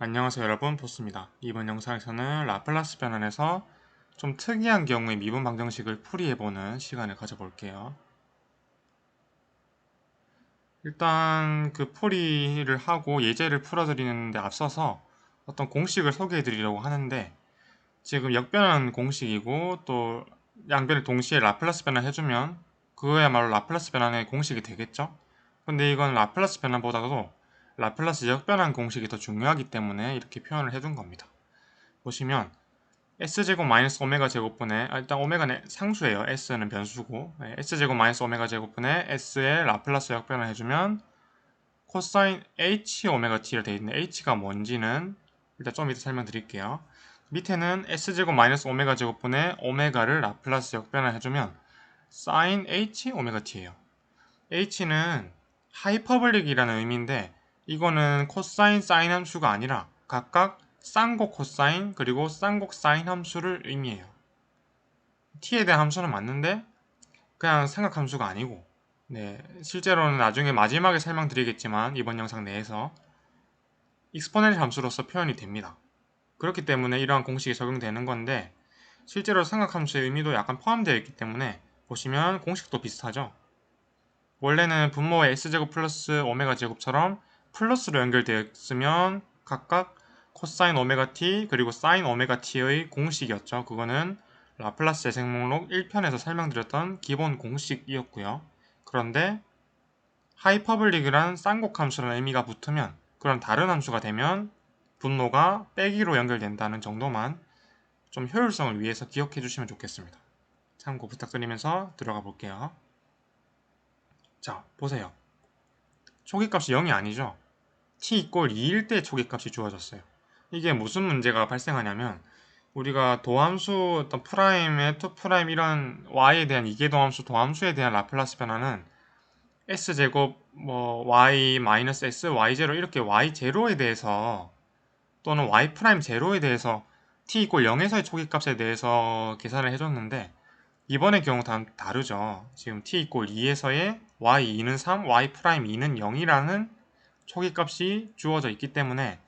안녕하세요 여러분 보스입니다. 이번 영상에서는 라플라스 변환에서 좀 특이한 경우의 미분 방정식을 풀이해보는 시간을 가져볼게요. 일단 그 풀이를 하고 예제를 풀어드리는데 앞서서 어떤 공식을 소개해드리려고 하는데 지금 역변환 공식이고 또 양변을 동시에 라플라스 변환 해주면 그거야말로 라플라스 변환의 공식이 되겠죠? 근데 이건 라플라스 변환보다도 라플라스 역변환 공식이 더 중요하기 때문에 이렇게 표현을 해둔 겁니다. 보시면 s제곱 마이너스 오메가 제곱분의 아, 일단 오메가는 상수예요. s는 변수고 네, s제곱 마이너스 오메가 제곱분의 s의 라플라스 역변을 해주면 코사인 h 오메가 t를 되어 있는데 h가 뭔지는 일단 좀 이따 설명드릴게요. 밑에는 s제곱 마이너스 오메가 제곱분의 오메가를 라플라스 역변을 해주면 사인 h 오메가 t예요. h는 하이퍼블릭이라는 의미인데 이거는 코사인 사인 함수가 아니라 각각 쌍곡 코사인 그리고 쌍곡 사인 함수를 의미해요. t에 대한 함수는 맞는데 그냥 생각 함수가 아니고 네, 실제로는 나중에 마지막에 설명드리겠지만 이번 영상 내에서 익스포넨셜 함수로서 표현이 됩니다. 그렇기 때문에 이러한 공식이 적용되는 건데 실제로 삼각함수의 의미도 약간 포함되어 있기 때문에 보시면 공식도 비슷하죠. 원래는 분모의 s제곱 플러스 오메가 제곱처럼 플러스로 연결되어 있으면 각각 코사인 오메가 t 그리고 사인 오메가 t의 공식이었죠. 그거는 라플라스 재생 목록 1편에서 설명드렸던 기본 공식이었고요. 그런데 하이퍼블릭이란 쌍곡 함수라는 의미가 붙으면 그런 다른 함수가 되면 분모가 빼기로 연결된다는 정도만 좀 효율성을 위해서 기억해 주시면 좋겠습니다. 참고 부탁드리면서 들어가 볼게요. 자, 보세요. 초기값이 0이 아니죠? T 이꼴 2일 때 초기값이 주어졌어요. 이게 무슨 문제가 발생하냐면 우리가 도함수 어떤 프라임의 2 프라임 이런 y에 대한 이계 도함수 도함수에 대한 라플라스 변화는 s제곱 뭐 y 마이너스 s y0 이렇게 y0에 대해서 또는 y 프라임 제로에 대해서 t 이꼴 0에서의 초기값에 대해서 계산을 해줬는데 이번의 경우 다 다르죠. 지금 t 이꼴 2에서의 y2는 3, y 프라임 2는 0이라는 초기값이 주어져 있기 때문에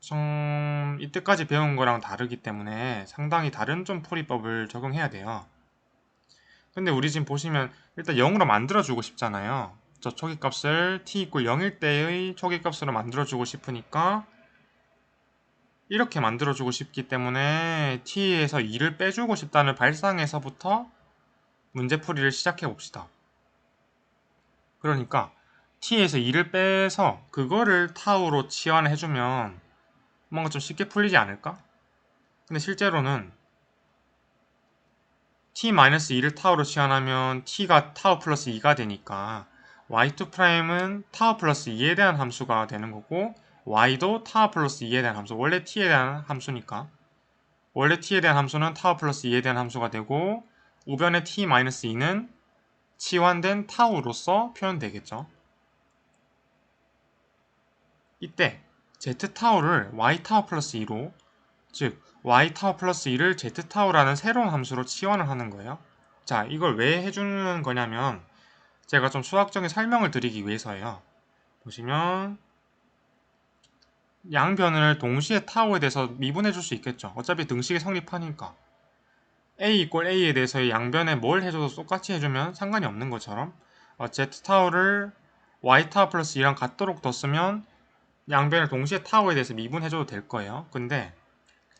좀 이때까지 배운 거랑 다르기 때문에 상당히 다른 좀 풀이법을 적용해야 돼요. 근데 우리 지금 보시면 일단 0으로 만들어주고 싶잖아요. 저 초기값을 t 이꼴 0일 때의 초기값으로 만들어주고 싶으니까 이렇게 만들어주고 싶기 때문에 t에서 2를 빼주고 싶다는 발상에서부터 문제풀이를 시작해 봅시다. 그러니까 t에서 2를 빼서 그거를 타우로 치환해주면 뭔가 좀 쉽게 풀리지 않을까? 근데 실제로는 t-2를 타우로 치환하면 t가 타우 플러스 2가 되니까 y2'은 타우 플러스 2에 대한 함수가 되는 거고 y도 타워 플러스 2에 대한 함수 원래 t에 대한 함수니까 원래 t에 대한 함수는 타워 플러스 2에 대한 함수가 되고 우변의 t-2는 치환된 타우로서 표현되겠죠. 이때 z타우를 y타우 플러스 2로 즉 y타우 플러스 2를 z타우라는 새로운 함수로 치환을 하는 거예요. 자 이걸 왜 해주는 거냐면 제가 좀 수학적인 설명을 드리기 위해서예요. 보시면 양변을 동시에 타워에 대해서 미분해 줄 수 있겠죠. 어차피 등식이 성립하니까. A 이꼴 A에 대해서 양변에 뭘 해줘도 똑같이 해주면 상관이 없는 것처럼 어, Z타워를 Y타워 플러스 2랑 같도록 뒀으면 양변을 동시에 타워에 대해서 미분해줘도 될 거예요. 근데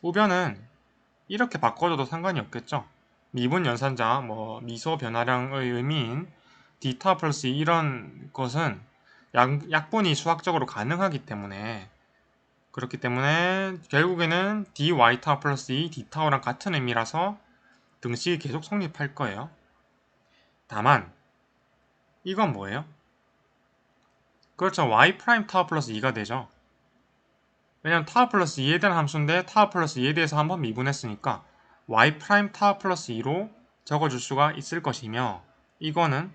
우변은 이렇게 바꿔줘도 상관이 없겠죠. 미분 연산자, 뭐 미소 변화량의 의미인 D타워 플러스 2 이런 것은 약, 약분이 수학적으로 가능하기 때문에 그렇기 때문에 결국에는 dy 타워 플러스 2 d 타워랑 같은 의미라서 등식이 계속 성립할 거예요. 다만 이건 뭐예요? 그렇죠. y 프라임 타워 플러스 2가 되죠. 왜냐면 타워 플러스 2에 대한 함수인데 타워 플러스 2에 대해서 한번 미분했으니까 y 프라임 타워 플러스 2로 적어줄 수가 있을 것이며 이거는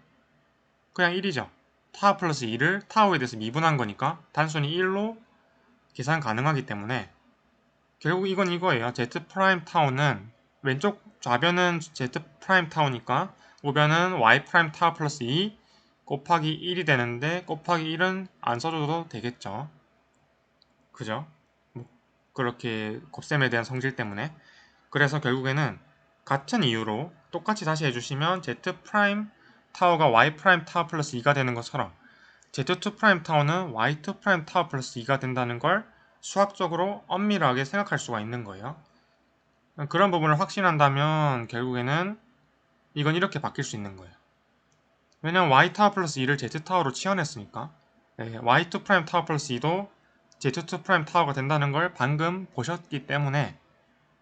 그냥 1이죠. 타워 플러스 2를 타워에 대해서 미분한 거니까 단순히 1로 계산 가능하기 때문에 결국 이건 이거예요. Z 프라임 타우는 왼쪽 좌변은 Z 프라임 타우니까 우변은 Y 프라임 타우 플러스 2 곱하기 1이 되는데 곱하기 1은 안 써줘도 되겠죠. 그죠? 그렇게 곱셈에 대한 성질 때문에 그래서 결국에는 같은 이유로 똑같이 다시 해주시면 z 프라임 타워가 y 프라임 타워 플러스 2가 되는 것처럼 z2 프라임 타워는 y2 프라임 타워 플러스 2가 된다는 걸 수학적으로 엄밀하게 생각할 수가 있는 거예요. 그런 부분을 확신한다면 결국에는 이건 이렇게 바뀔 수 있는 거예요. 왜냐면 y 타워 플러스 2를 z 타워로 치환했으니까 네, y2 프라임 타워 플러스 2도 z2 프라임 타워가 된다는 걸 방금 보셨기 때문에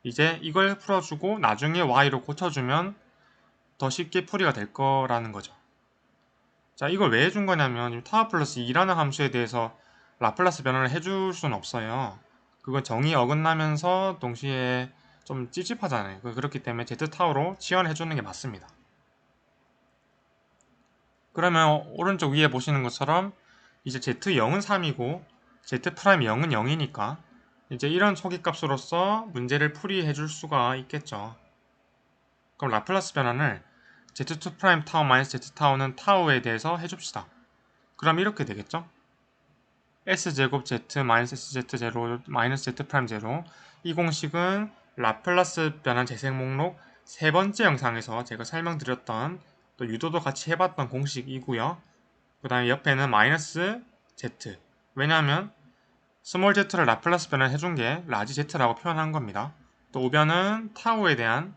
이제 이걸 풀어주고 나중에 y로 고쳐주면 더 쉽게 풀이가 될 거라는 거죠. 자 이걸 왜 해준 거냐면 타워 플러스 2라는 함수에 대해서 라플라스 변환을 해줄 수는 없어요. 그건 정의 어긋나면서 동시에 좀 찝찝하잖아요. 그렇기 때문에 Z타워로 지원해주는 게 맞습니다. 그러면 오른쪽 위에 보시는 것처럼 이제 Z0은 3이고 Z 프라임 0은 0이니까 이제 이런 초기값으로서 문제를 풀이해 줄 수가 있겠죠. 그럼 라플라스 변환을 Z2 프라임 타워 마이너스 Z 타워는 타워에 대해서 해줍시다. 그럼 이렇게 되겠죠? S제곱 Z 마이너스 SZ 제로 마이너스 Z 프라임 제로 이 공식은 라플라스 변환 재생 목록 세 번째 영상에서 제가 설명드렸던 또 유도도 같이 해봤던 공식이고요. 그 다음에 옆에는 마이너스 Z 왜냐하면 스몰 z를 라플라스 변환 해준 게 라지 z라고 표현한 겁니다. 또 우변은 타우에 대한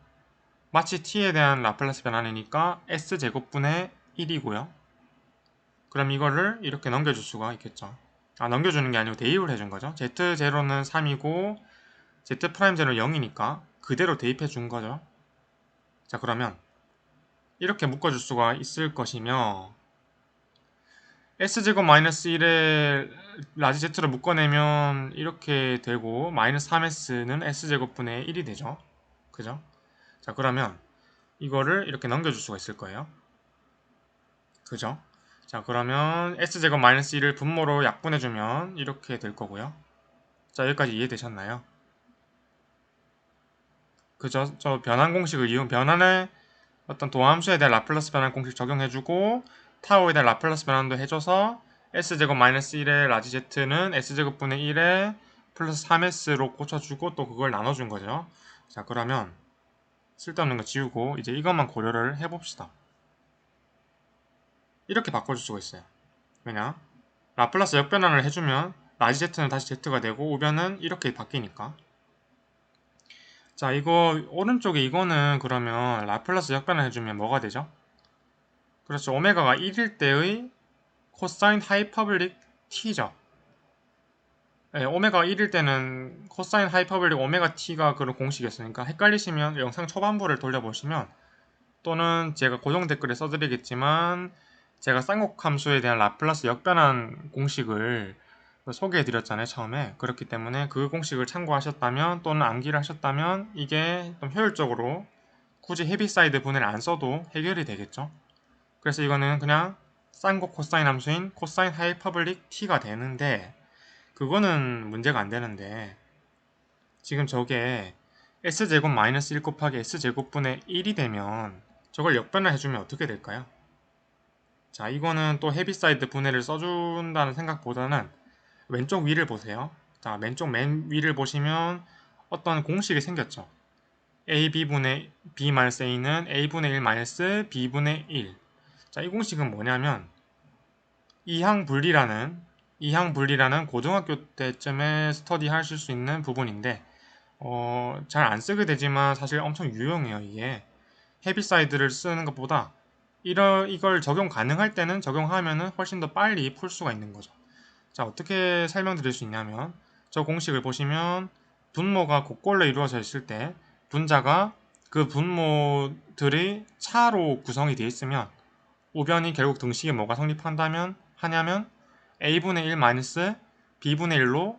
마치 t에 대한 라플라스 변환이니까 s제곱분의 1이고요. 그럼 이거를 이렇게 넘겨줄 수가 있겠죠. 아 넘겨주는 게 아니고 대입을 해준 거죠. z0는 3이고 z 프라임 제로 0이니까 그대로 대입해 준 거죠. 자 그러면 이렇게 묶어줄 수가 있을 것이며 s제곱 마이너스 1에 라지 z로 묶어내면 이렇게 되고 마이너스 3s는 s제곱분의 1이 되죠. 그죠? 자 그러면 이거를 이렇게 넘겨줄 수가 있을 거예요. 그죠? 자 그러면 s제곱 마이너스 1을 분모로 약분해주면 이렇게 될 거고요. 자 여기까지 이해되셨나요? 그죠? 저 변환 공식을 이용 변환의 어떤 도함수에 대한 라플라스 변환 공식 적용해주고 타워에 대한 라플라스 변환도 해줘서 s제곱 마이너스 1의 라지 z는 s제곱분의 1에 플러스 3s로 고쳐주고 또 그걸 나눠준 거죠. 자 그러면 쓸데없는 거 지우고 이제 이것만 고려를 해봅시다. 이렇게 바꿔줄 수가 있어요. 왜냐? 라플라스 역변환을 해주면 라지 z는 다시 z가 되고 우변은 이렇게 바뀌니까 자 이거 오른쪽에 이거는 그러면 라플라스 역변을 해주면 뭐가 되죠? 그렇죠. 오메가가 1일 때의 코사인 하이퍼블릭 t죠. 네, 오메가 1일 때는 코사인 하이퍼블릭 오메가 t가 그런 공식이었으니까 헷갈리시면 영상 초반부를 돌려보시면 또는 제가 고정 댓글에 써드리겠지만 제가 쌍곡 함수에 대한 라플라스 역변환 공식을 소개해 드렸잖아요 처음에 그렇기 때문에 그 공식을 참고하셨다면 또는 암기를 하셨다면 이게 좀 효율적으로 굳이 헤비사이드 분해를 안 써도 해결이 되겠죠 그래서 이거는 그냥 쌍곡 코사인 함수인 코사인 하이 퍼블릭 t가 되는데 그거는 문제가 안 되는데 지금 저게 s제곱 마이너스 1 곱하기 s제곱분의 1이 되면 저걸 역변을 해주면 어떻게 될까요? 자 이거는 또 헤비사이드 분해를 써준다는 생각보다는 왼쪽 위를 보세요. 자, 왼쪽 맨 위를 보시면 어떤 공식이 생겼죠. AB분의 B-A는 A분의 1 마이너스 B분의 1. 자, 이 공식은 뭐냐면 이항분리라는 이항분리라는 고등학교 때쯤에 스터디 하실 수 있는 부분인데 어, 잘 안 쓰게 되지만 사실 엄청 유용해요, 이게. 헤비사이드를 쓰는 것보다 이걸 적용 가능할 때는 적용하면 훨씬 더 빨리 풀 수가 있는 거죠. 자 어떻게 설명드릴 수 있냐면 저 공식을 보시면 분모가 곡골로 이루어져 있을 때 분자가 그 분모들이 차로 구성이 되어 있으면 우변이 결국 등식에 뭐가 성립한다면 하냐면 a분의 1 마이너스 b분의 1로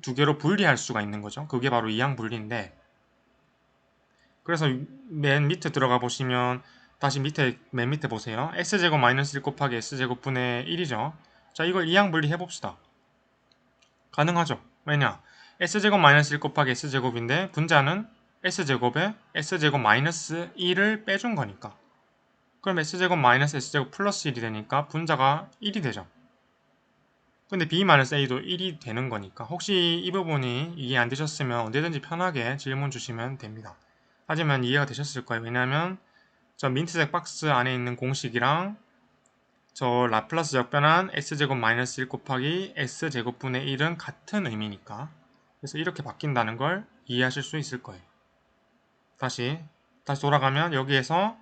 두 개로 분리할 수가 있는 거죠. 그게 바로 이항 분리인데 그래서 맨 밑에 들어가 보시면 다시 밑에 맨 밑에 보세요. s제곱 마이너스 1 곱하기 s제곱 분의 1이죠. 자 이걸 이항 분리 해 봅시다. 가능하죠. 왜냐? s제곱 마이너스 1 곱하기 s제곱인데 분자는 s제곱에 s제곱 마이너스 1을 빼준 거니까 그럼 s제곱 마이너스 s제곱 플러스 1이 되니까 분자가 1이 되죠. 근데 b-a도 1이 되는 거니까 혹시 이 부분이 이해 안 되셨으면 언제든지 편하게 질문 주시면 됩니다. 하지만 이해가 되셨을 거예요. 왜냐하면 저 민트색 박스 안에 있는 공식이랑 저 라플라스 역변한 s제곱 마이너스 1 곱하기 s제곱분의 1은 같은 의미니까 그래서 이렇게 바뀐다는 걸 이해하실 수 있을 거예요. 다시 다시 돌아가면 여기에서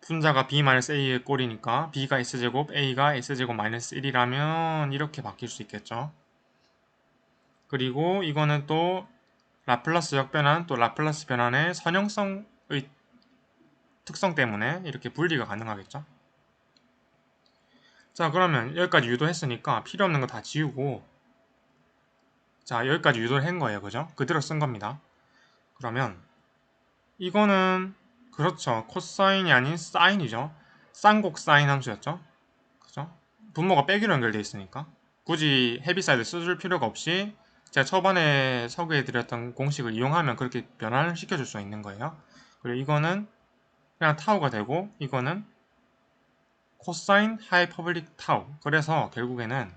분자가 b-a의 꼴이니까 b가 s제곱, a가 s제곱 마이너스 1이라면 이렇게 바뀔 수 있겠죠. 그리고 이거는 또 라플라스 역변환 또 라플라스 변환의 선형성의 특성 때문에 이렇게 분리가 가능하겠죠. 자 그러면 여기까지 유도했으니까 필요 없는 거 다 지우고 자 여기까지 유도를 한 거예요. 그죠? 그대로 쓴 겁니다. 그러면 이거는 그렇죠. 코사인이 아닌 사인이죠. 쌍곡 사인 함수였죠. 그죠? 분모가 빼기로 연결되어 있으니까 굳이 헤비사이드 써줄 필요가 없이 제가 초반에 소개해드렸던 공식을 이용하면 그렇게 변환을 시켜줄 수 있는 거예요. 그리고 이거는 그냥 타우가 되고 이거는 코사인 하이퍼블릭 타우 그래서 결국에는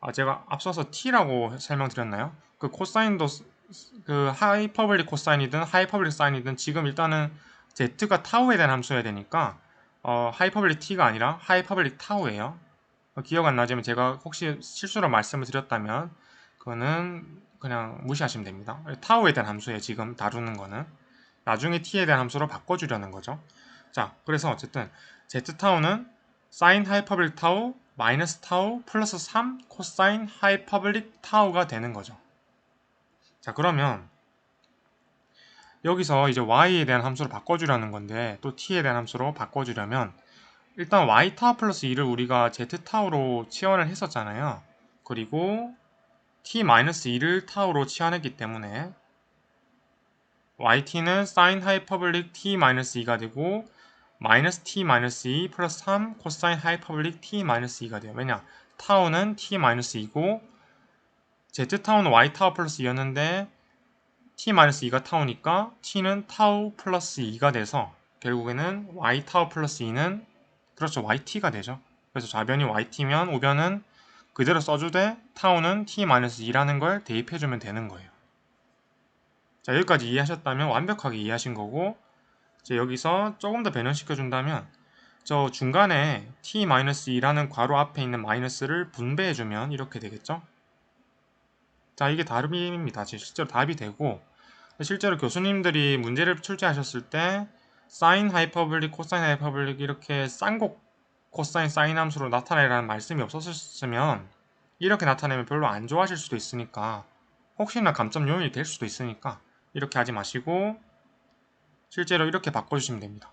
아 제가 앞서서 t라고 설명드렸나요? 그 코사인도 그 하이퍼블릭 코사인이든 하이퍼블릭 사인이든 지금 일단은 z가 타우에 대한 함수여야 되니까 어, 하이퍼블릭 t가 아니라 하이퍼블릭 타우예요. 어, 기억 안 나지만 제가 혹시 실수로 말씀을 드렸다면 그거는 그냥 무시하시면 됩니다. 타우에 대한 함수예요. 지금 다루는 거는 나중에 t에 대한 함수로 바꿔주려는 거죠. 자, 그래서 어쨌든 z타우는 사인 하이퍼블릭 타우 마이너스 타우 플러스 3 코사인 하이퍼블릭 타우가 되는 거죠. 자 그러면 여기서 이제 y에 대한 함수로 바꿔주려는 건데 또 t에 대한 함수로 바꿔주려면 일단 y타워 플러스 2를 우리가 z타워로 치환을 했었잖아요. 그리고 t-2를 타워로 치환했기 때문에 yt는 sin 하이퍼블릭 t-2가 되고 마이너스 t-2 플러스 3 코사인 하이퍼블릭 t-2가 돼요. 왜냐? 타워는 t-2고 z타우는 y타우 플러스 2였는데 t-2가 타우니까 t는 타우 플러스 2가 돼서 결국에는 y타우 플러스 2는 그렇죠 yt가 되죠. 그래서 좌변이 yt면 우변은 그대로 써주되 타우는 t-2라는 걸 대입해주면 되는 거예요. 자 여기까지 이해하셨다면 완벽하게 이해하신 거고 이제 여기서 조금 더 변형시켜 준다면 저 중간에 t-2라는 괄호 앞에 있는 마이너스를 분배해 주면 이렇게 되겠죠. 자 이게 답입니다. 실제로 답이 되고 실제로 교수님들이 문제를 출제하셨을 때 사인 하이퍼블릭, 코사인 하이퍼블릭 이렇게 쌍곡 코사인 사인 함수로 나타내라는 말씀이 없었으면 이렇게 나타내면 별로 안 좋아하실 수도 있으니까 혹시나 감점 요인이 될 수도 있으니까 이렇게 하지 마시고 실제로 이렇게 바꿔주시면 됩니다.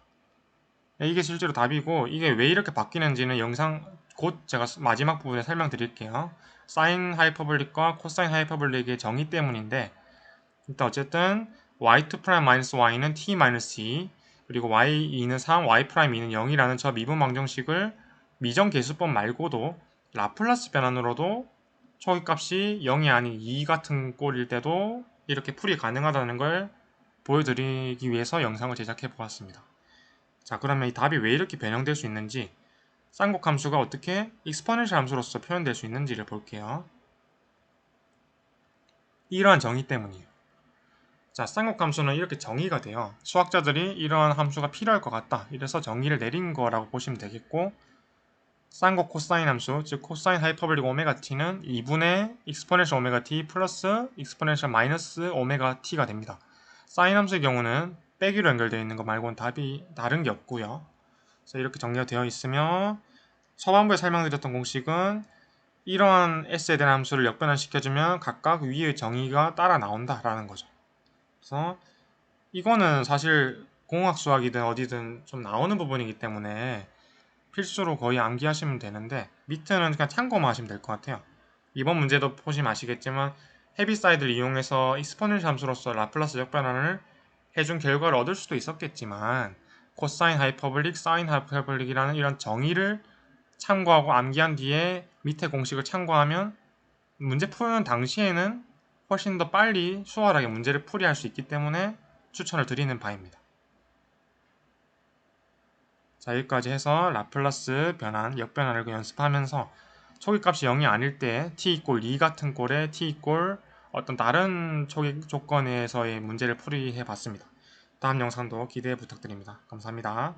네, 이게 실제로 답이고 이게 왜 이렇게 바뀌는지는 영상 곧 제가 마지막 부분에 설명드릴게요. 사인 하이퍼블릭과 코사인 하이퍼블릭의 정의 때문인데 일단 어쨌든 y2'-y는 t-2 그리고 y2는 3, y'2는 0이라는 저 미분 방정식을 미정 계수법 말고도 라플라스 변환으로도 초기값이 0이 아닌 2 같은 꼴일 때도 이렇게 풀이 가능하다는 걸 보여드리기 위해서 영상을 제작해 보았습니다. 자 그러면 이 답이 왜 이렇게 변형될 수 있는지 쌍곡 함수가 어떻게 익스퍼넨셜 함수로서 표현될 수 있는지를 볼게요. 이러한 정의 때문이에요. 자, 쌍곡 함수는 이렇게 정의가 돼요. 수학자들이 이러한 함수가 필요할 것 같다. 이래서 정의를 내린 거라고 보시면 되겠고 쌍곡 코사인 함수, 즉 코사인 하이퍼블릭 오메가 t는 2분의 익스포넨셜 오메가 t 플러스 익스포넨셜 마이너스 오메가 t가 됩니다. 사인 함수의 경우는 빼기로 연결되어 있는 거 말고는 답이 다른 게 없고요. 그래서 이렇게 정리가 되어 있으며 초반부에 설명드렸던 공식은 이러한 S에 대한 함수를 역변환 시켜주면 각각 위의 정의가 따라 나온다라는 거죠. 그래서 이거는 사실 공학 수학이든 어디든 좀 나오는 부분이기 때문에 필수로 거의 암기하시면 되는데 밑에는 그냥 참고만 하시면 될 것 같아요. 이번 문제도 보시면 아시겠지만 헤비사이드를 이용해서 익스포넨셜 함수로서 라플라스 역변환을 해준 결과를 얻을 수도 있었겠지만 코사인 하이퍼블릭, 사인 하이퍼블릭이라는 이런 정의를 참고하고 암기한 뒤에 밑에 공식을 참고하면 문제 푸는 당시에는 훨씬 더 빨리 수월하게 문제를 풀이할 수 있기 때문에 추천을 드리는 바입니다. 자 여기까지 해서 라플라스 변환, 역변환을 연습하면서 초기값이 0이 아닐 때 t 이꼴 2 같은 꼴에 t 이꼴 어떤 다른 초기 조건에서의 문제를 풀이해 봤습니다. 다음 영상도 기대 부탁드립니다. 감사합니다.